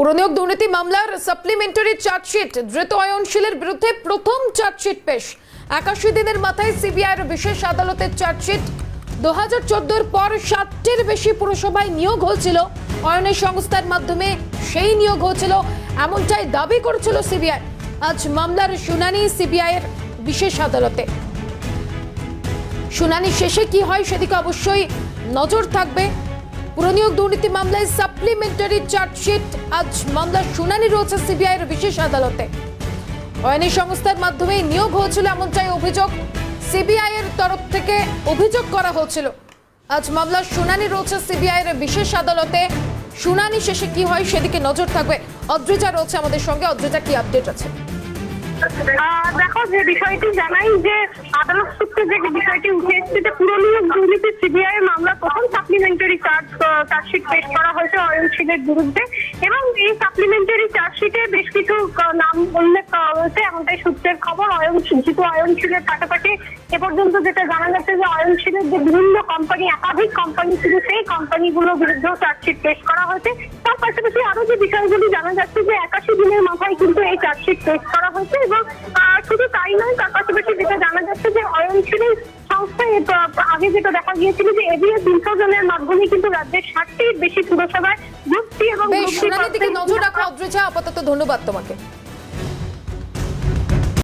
পুরনিয়োগ দুর্নীতি মামলার supplementary chargesheet ধৃত অয়নশীলের বিরুদ্ধে প্রথম চার্জশিট পেশ। একাশি দিনের মাথায় সিবিআইয়ের বিশেষ আদালতের চার্জশিট দু হাজার চোদ্দোর পর ষাটটির বেশি পুরসভায় নিয়োগ হয়েছিল। অয়নের সংস্থার মাধ্যমে সেই নিয়োগ হয়েছিল। এমনটাই দাবি করেছিল সিবিআই। আজ মামলার শুনানি সিবিআইয়ের বিশেষ আদালতে। শুনানি শেষে কি হয় সেদিকে অবশ্যই নজর থাকবে। পুরনিয়োগ দুর্নীতি মামলায় সাপ্লিমেন্টারি চার্জশিট আজ মামলার শুনানি রয়েছে সিবিআইয়ের বিশেষ আদালতে। অয়নী সংস্থার মাধ্যমে নিয়োগ হয়েছিল এমনটাই অভিযোগ। সিবিআই এর তরফ থেকে অভিযোগ করা হয়েছিল। আজ মামলার শুনানি রয়েছে সিবিআইয়ের বিশেষ আদালতে। শুনানি শেষে কি হয় সেদিকে নজর থাকবে। অদ্রিজা রয়েছে আমাদের সঙ্গে। অদ্রিজা, কি আপডেট আছে? দেখো, যে বিষয়টি জানাই যে আদালত সূত্রে যে বিষয়টি উঠে এসেছে যে পুরনিয়োগ দুর্নীতি সিবিআই মামলা প্রথম সাপ্লিমেন্টারি চার্জ চার্জশিট পেশ করা হয়েছে অয়নশীলের বিরুদ্ধে। এবং এই সাপ্লিমেন্টারি চার্জশিটে বেশ কিছু নাম উল্লেখ করা হয়েছে। এমনটাই সূত্রের খবর অয়নশীল যেহেতু অয়নশীলের পাশাপাশি এ পর্যন্ত যেটা জানা যাচ্ছে যে অয়নশীলের যে বিভিন্ন কোম্পানি একাধিক কোম্পানি ছিল সেই কোম্পানিগুলোর বিরুদ্ধেও চার্জশিট পেশ করা হয়েছে। তার পাশাপাশি আরও যে বিষয়গুলি জানা যাচ্ছে যে একাশি দিনের মাথায় কিন্তু এই চার্জশিট পেশ করা হয়েছে এবং শুধু তাই নয় তার পাশাপাশি যেটা জানা যাচ্ছে যে অয়নশীলের সংস্থায় আহ, আগে যেটা দেখা গিয়েছিল যে এবিএস বিসর্জনের মাধ্যমে কিন্তু রাজ্যের ষাটটির বেশি পুরসভায় যুক্তি এবং নজর রাখা অদ্রিজা আপাতত ধন্যবাদ তোমাকে।